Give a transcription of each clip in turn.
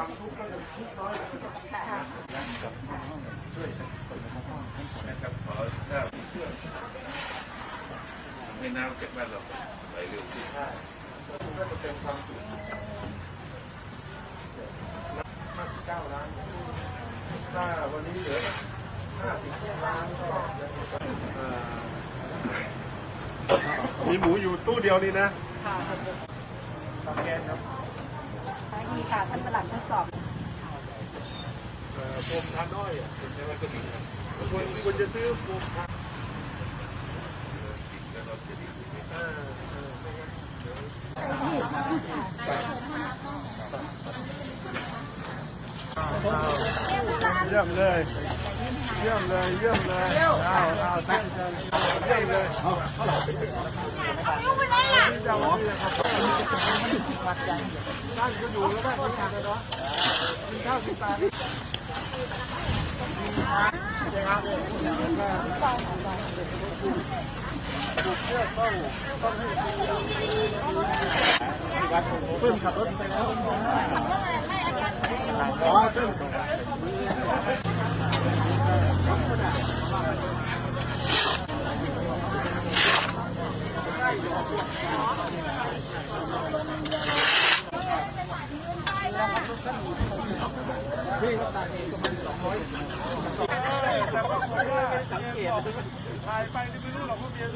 ความทุกข์ก็จะทุกข์น้อยลงนนะครับขอถ้ามีเครื่องไม่น้ำจากบ้านเราไหลเร็วขึ้นใช่แล้วก็จะเป็นความสุขห้าสิบเก้าล้านถ้าวันนี้เหลือห้าสิบล้านก็นี่หมูอยู่ตู้เดียวนี่นะค่ะทำแกนครับ มีค่ะท่านประหลัดทดสอบเอ่อโฟมทานอ้อยอะเห็นไหมว่าก็มีครับควรควรจะซื้อโฟมทานแล้วก็จะดีขึ้นเออเออไม่งั้นเดี๋ยวเยี่ยมเลย เยี่ยมเลย เยี่ยมเลยเอาเอาเชิญเชิญเยี่ยมเลยเจ้าของเล ยครับท่านก็อยู่แล้วได้ไม่ขาดเลยเนาะกินข้าวกินปลานี่เพิ่มขับรถไปแล้ว ถ่ายไปนี่ไม่รู้หรอกว่าเมีย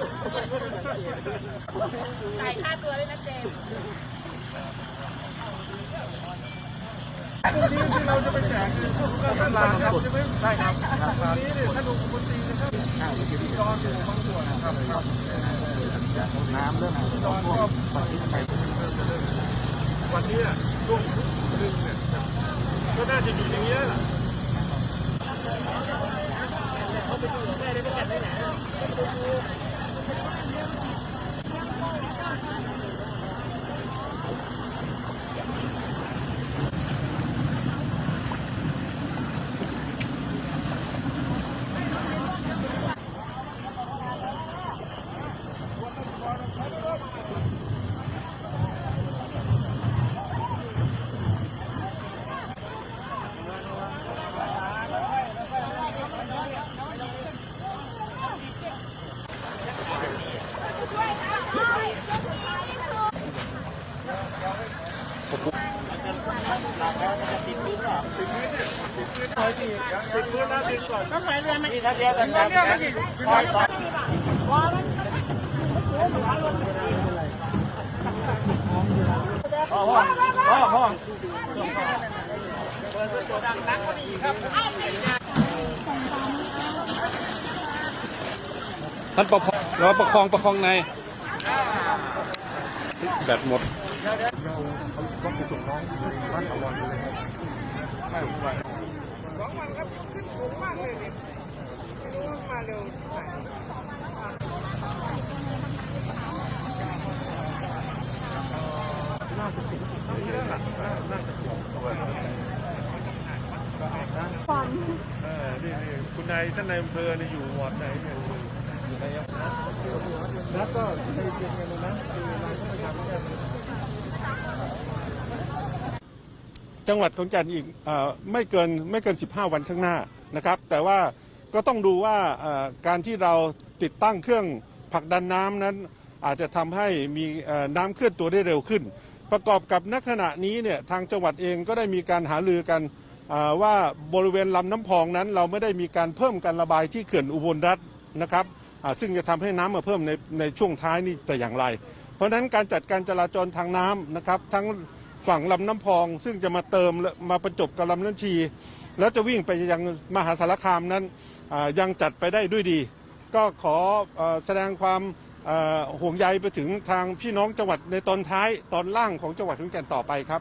จ่ายค่าตัวเลยนะเจมพรุ่งนี้ที่เราจะไปแจกคือพวกก็ตลาดครับใช่ไหมใช่ครับวันนี้เนี่ยท่านองคมนตรีนะครับจอนอยู่บางส่วนครับครับน้ำเริ่มจอนก็วันนี้ช่วงนึงเนี่ย ก็น่าจะอ ยู่อย่างเงี้ยแหละติดพื้นนะติดก่อนต้องไหลเรือไหมถ้าเรือกันเรือมันสิท่านประคองเราประคองประคองในแบตหมด ไปส่งน้องบ้านตะวันเลยครับใช่วันสองวันครับขึ้นสูงมากเลยเนี่ยไม่รู้ว่ามาเร็วที่ไหนน่าจะติดน่าน่าจะติดตัวเออนี่นี่คุณนายท่านนายอำเภอนี่อยู่วอดไหนเนี่ยอยู่ในแล้วก็ในเย็นกันเลยนะคือเราก็พยายามแก้ จังหวัดขอนแก่นอีกอไม่เกินไม่เกิน 15 วันข้างหน้านะครับ แต่ว่าก็ต้องดูว่าการที่เราติดตั้งเครื่องผลักดันน้ำนั้น อาจจะทำให้มีน้ำเคลื่อนตัวได้เร็วขึ้น ประกอบกับณขณะนี้เนี่ยทางจังหวัดเองก็ได้มีการหารือกันว่าบริเวณลำน้ำพองนั้น เราไม่ได้มีการเพิ่มการระบายที่เขื่อนอุบลรัฐนะครับซึ่งจะทำให้น้ำมาเพิ่มในในช่วงท้ายนี่แต่อย่างไร เพราะฉะนั้นการจัดการจราจรทางน้ำนะครับทั้ง ฝั่งลำน้ำพอง ซึ่งจะมาเติมมาประจบกับลำน้ำชี แล้วจะวิ่งไปยังมหาสารคามนั้นยังจัดไปได้ด้วยดี ก็ขอแสดงความห่วงใยไปถึงทางพี่น้องจังหวัดในตอนท้ายตอนล่างของจังหวัดขอนแก่นต่อไปครับ